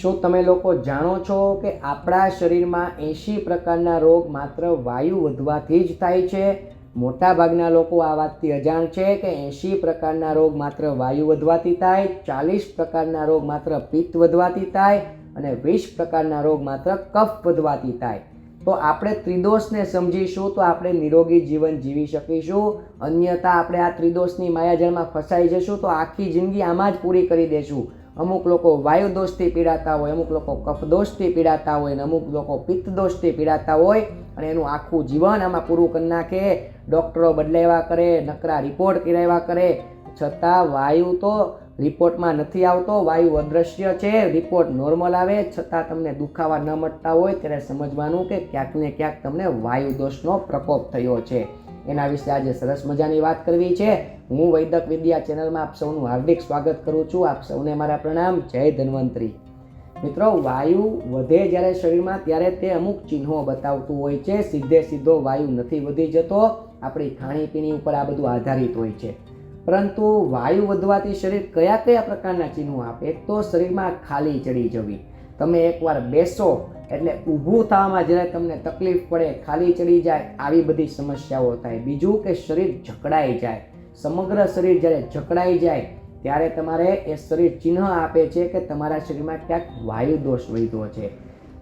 શું તમે લોકો જાણો છો કે આપણા શરીરમાં એંશી પ્રકારના રોગ માત્ર વાયુ વધવાથી જ થાય છે? મોટાભાગના લોકો આ વાતથી અજાણ છે કે એંશી પ્રકારના રોગ માત્ર વાયુ વધવાથી થાય, ચાલીસ પ્રકારના રોગ માત્ર પિત્ત વધવાથી થાય અને વીસ પ્રકારના રોગ માત્ર કફ વધવાથી થાય. તો આપણે ત્રિદોષને સમજીશું તો આપણે નિરોગી જીવન જીવી શકીશું. અન્યથા આપણે આ ત્રિદોષની માયાજાળમાં ફસાઈ જશું તો આખી જિંદગી આમાં જ પૂરી કરી દેશું. અમુક લોકો વાયુ દોષથી પીડાતા હોય, અમુક લોકો કફ દોષથી પીડાતા હોય અને અમુક લોકો પિત્ત દોષથી પીડાતા હોય અને એનું આખું જીવન આમાં પૂરું કરી નાખે. ડૉક્ટરો બદલાવ્યા કરે, નકરા રિપોર્ટ કરાવ્યા કરે. છતાં વાયુ તો રિપોર્ટમાં નથી આવતો, વાયુ અદ્રશ્ય છે, રિપોર્ટ નોર્મલ આવે, છતાં તમને દુખાવા ન મટતા હોય ત્યારે સમજવાનું કે ક્યાંક ને ક્યાંક તમને વાયુ દોષનો પ્રકોપ થયો છે. એના વિશે આજે સરસ મજાની વાત કરવી છે. હું વૈદક વિદ્યા ચેનલમાં આપ સૌનું હાર્દિક સ્વાગત કરું છું. આપ સૌને મારા પ્રણામ. જય ધન્વંતરી. મિત્રો, વાયુ વધે જ્યારે શરીરમાં, ત્યારે તે અમુક ચિહ્નો બતાવતું હોય છે. સીધે સીધો વાયુ નથી વધી જતો. આપણી ખાણીપીણી ઉપર આ બધું આધારિત હોય છે. પરંતુ વાયુ વધવાથી શરીર કયા કયા પ્રકારના ચિહ્નો આપે એક તો શરીરમાં ખાલી ચડી જવી. તમે એકવાર બેસો એટલે ઊભું થવામાં જ્યારે તમને તકલીફ પડે, ખાલી ચડી જાય, આવી બધી સમસ્યાઓ થાય. બીજું કે શરીર જકડાઈ જાય. સમગ્ર શરીર જ્યારે જકડાઈ જાય, ત્યારે તમારે એ શરીર ચિહ્ન આપે છે કે તમારા શરીરમાં ક્યાંક વાયુ દોષ વધ્યો છે.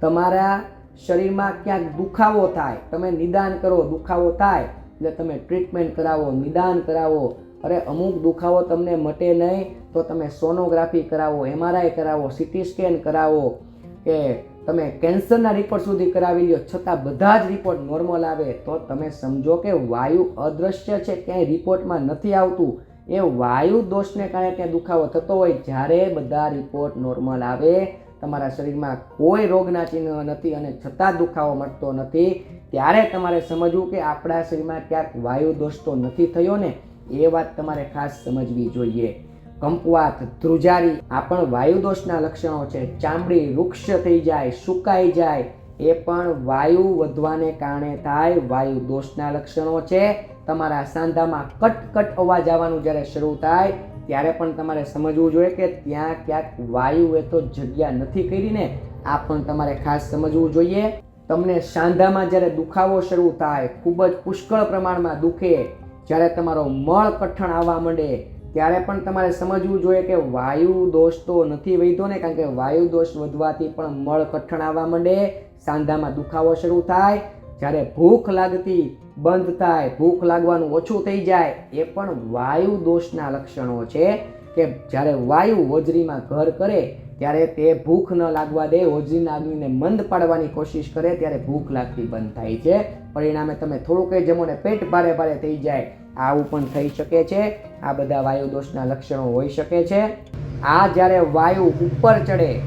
તમારા શરીરમાં ક્યાંક દુખાવો થાય. તમે નિદાન કરો, દુખાવો થાય. એટલે તમે ટ્રીટમેન્ટ કરાવો, નિદાન કરાવો. અરે, અમુક દુખાવો તમને મટે નહીં, તો તમે સોનોગ્રાફી કરાવો એમઆરઆઈ કરાવો, સિટી સ્કેન કરાવો. કે તમે કેન્સરના રિપોર્ટ સુધી કરાવી લ્યો, છતાં બધા જ રિપોર્ટ નોર્મલ આવે, તો તમે સમજો કે વાયુ અદૃશ્ય છે, ક્યાંય રિપોર્ટમાં નથી આવતું. એ વાયુ દોષને કારણે ત્યાં દુખાવો થતો હોય, જ્યારે બધા રિપોર્ટ નોર્મલ આવે. તમારા શરીરમાં કોઈ રોગના ચિહ્ન નથી અને છતાં દુખાવો મળતો નથી. ત્યારે તમારે સમજવું કે આપણા શરીરમાં ક્યાંક વાયુ દોષ તો નથી થયો ને, એ વાત તમારે ખાસ સમજવી જોઈએ. કંપવાત ધ્રુજારી, આ પણ વાયુ દોષના લક્ષણો છે. ચામડી વૃક્ષ થઈ જાય, સુકાઈ જાય, એ પણ વાયુ વધવાને કારણે થાય. વાયુ દોષના લક્ષણો છે. તમારા સાંધામાં કટ કટ અવાજ આવવાનું જ્યારે શરૂ થાય, ત્યારે પણ તમારે સમજવું જોઈએ કે ત્યાં ક્યાંક વાયુ એ તો જગ્યા નથી કરીને આ પણ તમારે ખાસ સમજવું જોઈએ. તમને સાંધામાં જ્યારે દુખાવો શરૂ થાય, ખૂબ જ પુષ્કળ પ્રમાણમાં દુખે, જ્યારે તમારો મળ કઠણ આવવા માંડે ત્યારે પણ તમારે સમજવું જોઈએ કે વાયુ દોષ તો નથી વધ્યો ને, કારણ કે વાયુ દોષ વધવાથી પણ મળ કઠણ આવવા માંડે, સાંધામાં દુખાવો શરૂ થાય. જ્યારે ભૂખ લાગતી બંધ થાય, ભૂખ લાગવાનું ઓછું થઈ જાય, એ પણ વાયુ દોષના લક્ષણો છે કે જ્યારે વાયુ હોજરીમાં ઘર કરે, ત્યારે તે ભૂખ ન લાગવા દે, હોજરીના અગ્નિને મંદ પાડવાની કોશિશ કરે, ત્યારે ભૂખ લાગતી બંધ થાય છે. પરિણામે તમે થોડું કંઈ જમો ને પેટ ભારે ભારે થઈ જાય આવું પણ થઈ શકે છે. આ બધા વાયુ દોષના લક્ષણો હોઈ શકે છે. આ જ્યારે વાયુ ઉપર ચડે,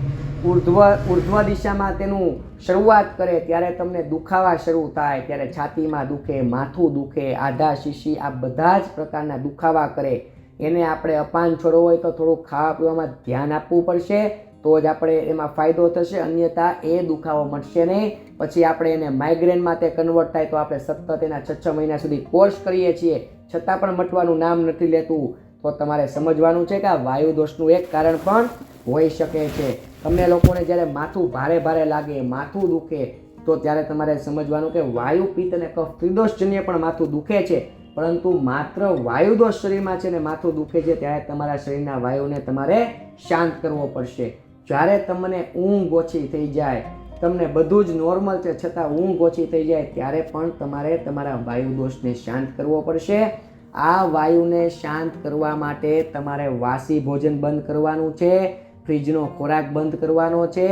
ઉર્ધ્વ ઉર્ધ્વ દિશામાં તેનું શરૂઆત કરે, ત્યારે તમને દુખાવા શરૂ થાય, ત્યારે છાતીમાં દુખે, માથું દુખે, આધા, શીશી, આ બધા જ પ્રકારના દુખાવા કરે. એને આપણે અપાન છોડવો હોય તો થોડું ખાવા પીવામાં ધ્યાન આપવું પડશે. તો જ આપણે એમાં ફાયદો થશે. અન્યથા એ દુખાવો મળશે નહીં. પછી આપણે એને માઇગ્રેનમાં તે કન્વર્ટ થાય તો આપણે સતત એના છ છ મહિના સુધી કોર્સ કરીએ છીએ. છતાં પણ મટવાનું નામ નથી લેતું, તો તમારે સમજવાનું છે કે આ વાયુ દોષનું એક કારણ પણ હોઈ શકે છે. તમને લોકોને જ્યારે માથું ભારે ભારે લાગે, માથું દુખે, તો ત્યારે તમારે સમજવાનું કે વાયુ પિત્ત અને કફ ત્રિદોષજન્ય પણ માથું દુખે છે. પરંતુ માત્ર વાયુ દોષ શરીરમાં છે ને માથું દુખે છે, ત્યારે તમારા શરીરના વાયુને તમારે શાંત કરવો પડશે. જ્યારે તમને ઊંઘ ઓછી થઈ જાય તમને બધું જ નોર્મલ છે, છતાં ઊંઘ ઓછી થઈ જાય ત્યારે પણ તમારે તમારા વાયુ દોષને શાંત કરવો પડશે. આ વાયુને શાંત કરવા માટે તમારે વાસી ભોજન બંધ કરવાનું છે, ફ્રીજનો ખોરાક બંધ કરવાનો છે,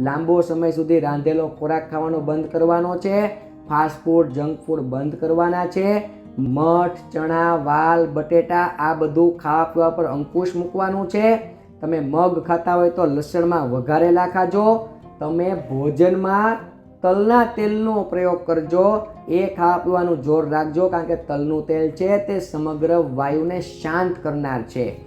લાંબો સમય સુધી રાંધેલો ખોરાક ખાવાનો બંધ કરવાનો છે ફાસ્ટ ફૂડ જંક ફૂડ બંધ કરવાના છે, મઠ, ચણા, વાલ, બટેટા આ બધું ખાવા પીવા પર અંકુશ મૂકવાનું છે. તમે મગ ખાતા હોય તો લસણમાં વઘારેલા ખાજો. તમે ભોજનમાં તલના તેલનો પ્રયોગ કરજો. એ ખાવા પીવાનું જોર રાખજો કારણ કે તલનું તેલ છે તે સમગ્ર વાયુને શાંત કરનાર છે.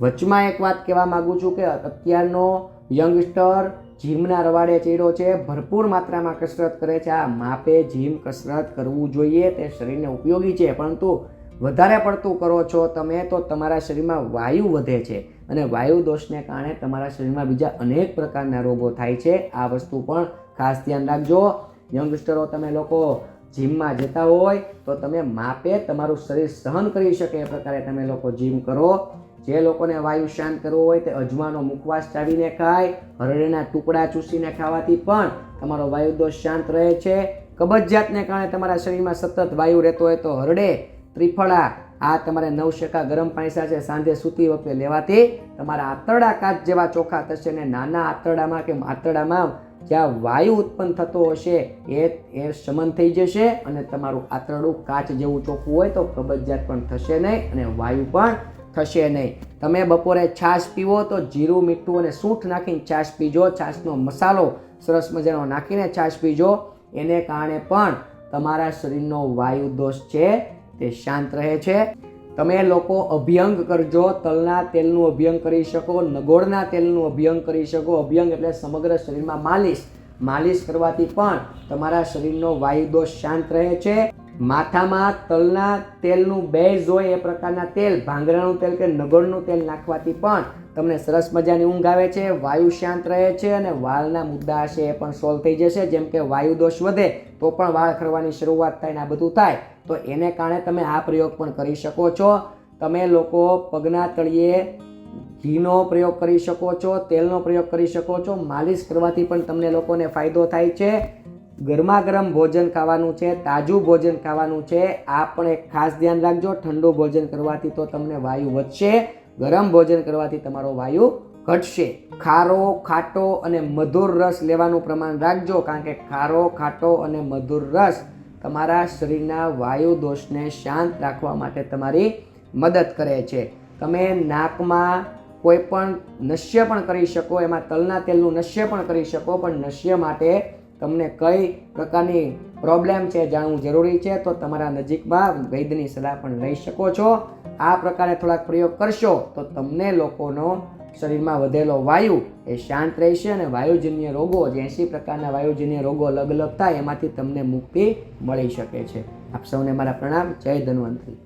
વચમાં એક વાત કહેવા માગું છું કે અત્યારનો યંગસ્ટર જીમના રવાડે ચીડો છે, ભરપૂર માત્રામાં કસરત કરે છે. આ માપે જીમ કસરત કરવું જોઈએ, તે શરીરને ઉપયોગી છે. પરંતુ વધારે પડતું કરો છો તમે, તો તમારા શરીરમાં વાયુ વધે છે. અને વાયુ દોષને કારણે તમારા શરીરમાં બીજા અનેક પ્રકારના રોગો થાય છે. આ વસ્તુ પણ ખાસ ધ્યાન રાખજો. યંગસ્ટરો તમે લોકો જીમમાં જતા હોય, તો તમે માપે તમારું શરીર સહન કરી શકે એ પ્રકારે તમે લોકો જીમ કરો. જે લોકોને વાયુ શાંત કરવો હોય તે અજમાનો મુખવાસ ચાવીને ખાય હરડેના ટુકડા ચૂસીને ખાવાથી પણ તમારો વાયુ દોષ શાંત રહે છે. કબજિયાતને કારણે તમારા શરીરમાં સતત વાયુ રહેતો હોય તો હરડે ત્રિફળા, આ તમારે નવ શેકા ગરમ પાણી સાથે સાંજે સૂતી વખતે લેવાથી તમારા આંતરડા કાચ જેવા ચોખ્ખા થશે ને નાના આંતરડામાં કે આંતરડામાં જ્યાં વાયુ ઉત્પન્ન થતો હશે, એ એ શમન થઈ જશે અને તમારું આંતરડું કાચ જેવું ચોખ્ખું હોય તો કબજિયાત પણ થશે નહીં અને વાયુ પણ થશે નહીં. તમે બપોરે છાશ પીવો તો જીરું, મીઠું અને સૂંઠ નાખીને છાશ પીજો. છાશનો મસાલો સરસ મજાનો નાખીને છાશ પીજો. એને કારણે પણ તમારા શરીરનો વાયુ દોષ છે. તે શાંત રહે છે. તમે લોકો અભ્યંગ કરજો, તલના તેલનું અભ્યંગ કરી શકો, નગોળના તેલનું અભ્યંગ કરી શકો. અભ્યંગ એટલે સમગ્ર શરીરમાં માલિશ. માલિશ કરવાથી પણ તમારા શરીરનો વાયુ દોષ શાંત રહે છે. માથામાં તલના તેલનું બેઝ હોય એ પ્રકારના તેલ, ભાંગરાનું તેલ કે નગળનું તેલ નાખવાથી પણ તમને સરસ મજાની ઊંઘ આવે છે, વાયુ શાંત રહે છે અને વાળના મુદ્દા હશે એ પણ સોલ્વ થઈ જશે. જેમ કે વાયુ દોષ વધે તો પણ વાળ ખરવાની શરૂઆત થાય ને આ બધું થાય. તો એને કારણે તમે આ પ્રયોગ પણ કરી શકો છો. તમે લોકો પગના તળિયે ઘીનો પ્રયોગ કરી શકો છો, તેલનો પ્રયોગ કરી શકો છો. માલિશ કરવાથી પણ તમને લોકોને ફાયદો થાય છે. ગરમા ગરમ ભોજન ખાવાનું છે, તાજું ભોજન ખાવાનું છે. આ પણ એક ખાસ ધ્યાન રાખજો. ઠંડુ ભોજન કરવાથી તો તમને વાયુ વધશે. ગરમ ભોજન કરવાથી તમારો વાયુ ઘટશે. ખારો, ખાટો અને મધુર રસ લેવાનું પ્રમાણ રાખજો. કારણ કે ખારો, ખાટો અને મધુર રસ તમારા શરીરના વાયુ દોષને શાંત રાખવા માટે તમારી મદદ કરે છે. તમે નાકમાં કોઈ પણ નશ્ય પણ કરી શકો, એમાં તલના તેલનું નશ્ય પણ કરી શકો, પણ નશ્ય માટે તમને કઈ પ્રકારની પ્રોબ્લેમ છે જાણવું જરૂરી છે, તો તમારા નજીકમાં વૈદ્યની સલાહ પણ લઈ શકો છો. આ પ્રકારે થોડાક પ્રયોગ કરશો, તો તમને લોકોનો શરીરમાં વધેલો વાયુ એ શાંત રહેશે અને વાયુજન્ય રોગો જે એંસી પ્રકારના વાયુજન્ય રોગો અલગ અલગ થાય એમાંથી તમને મુક્તિ મળી શકે છે. આપ સૌને મારા પ્રણામ. જય ધન્વંતરી.